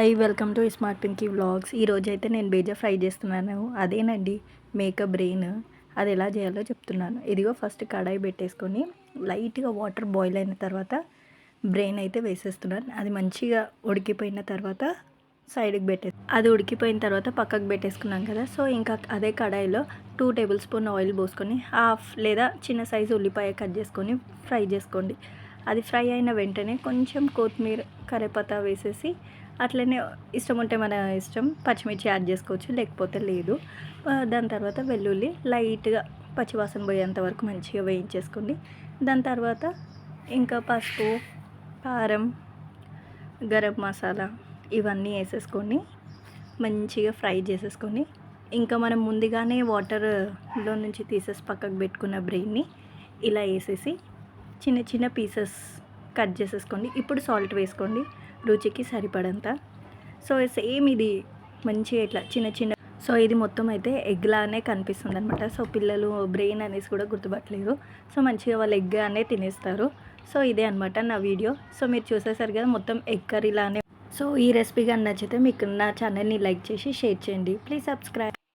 Hi welcome to smart Pinky vlogs ఈరోజు అయితే నేను బేజా ఫ్రై చేస్తున్నాను. అదేనండి మేకప్ బ్రెయిన్ అది ఎలా చేయాలో చెప్తున్నాను. ఇదిగో ఫస్ట్ కడాయి పెట్టేసుకొని లైట్గా వాటర్ బాయిల్ అయిన తర్వాత బ్రెయిన్ అయితే వేసేస్తున్నాను. అది మంచిగా ఉడికిపోయిన తర్వాత సైడ్కి పెట్టే అది ఉడికిపోయిన తర్వాత పక్కకు పెట్టేసుకున్నాం కదా. సో ఇంకా అదే కడాయిలో టూ టేబుల్ స్పూన్ ఆయిల్ పోసుకొని హాఫ్ లేదా చిన్న సైజు ఉల్లిపాయ కట్ చేసుకొని ఫ్రై చేసుకోండి. అది ఫ్రై అయిన వెంటనే కొంచెం కొత్తిమీర కరివేపాత వేసేసి అట్లనే ఇష్టం ఉంటే మన ఇష్టం పచ్చిమిర్చి యాడ్ చేసుకోవచ్చు లేకపోతే లేదు. దాని తర్వాత వెల్లుల్లి లైట్గా పచ్చివాసన పోయేంత వరకు మంచిగా వేయించేసుకోండి. దాని తర్వాత ఇంకా పసుపు కారం గరం మసాలా ఇవన్నీ వేసేసుకొని మంచిగా ఫ్రై చేసేసుకొని ఇంకా మనం ముందుగానే వాటర్లో నుంచి తీసేసి పక్కకు పెట్టుకున్న బ్రెయిన్ని ఇలా వేసేసి చిన్న చిన్న పీసెస్ కట్ చేసేసుకోండి. ఇప్పుడు సాల్ట్ వేసుకోండి. రుచికి సరిపడంత. సో సేమ్ ఇది మంచిగా ఇట్లా చిన్న చిన్న సో ఇది మొత్తం అయితే ఎగ్ లానే కనిపిస్తుంది అనమాట సో పిల్లలు బ్రెయిన్ అనేసి కూడా గుర్తుపట్టలేరు సో మంచిగా వాళ్ళు ఎగ్ అనే తినేస్తారు. సో ఇదే అనమాట నా వీడియో. సో మీరు చూసేసారు కదా మొత్తం ఎగ్ కర్రీలానే సో ఈ రెసిపీ కానీ నచ్చితే మీకు నా ఛానల్ని లైక్ చేసి షేర్ చేయండి. Please subscribe.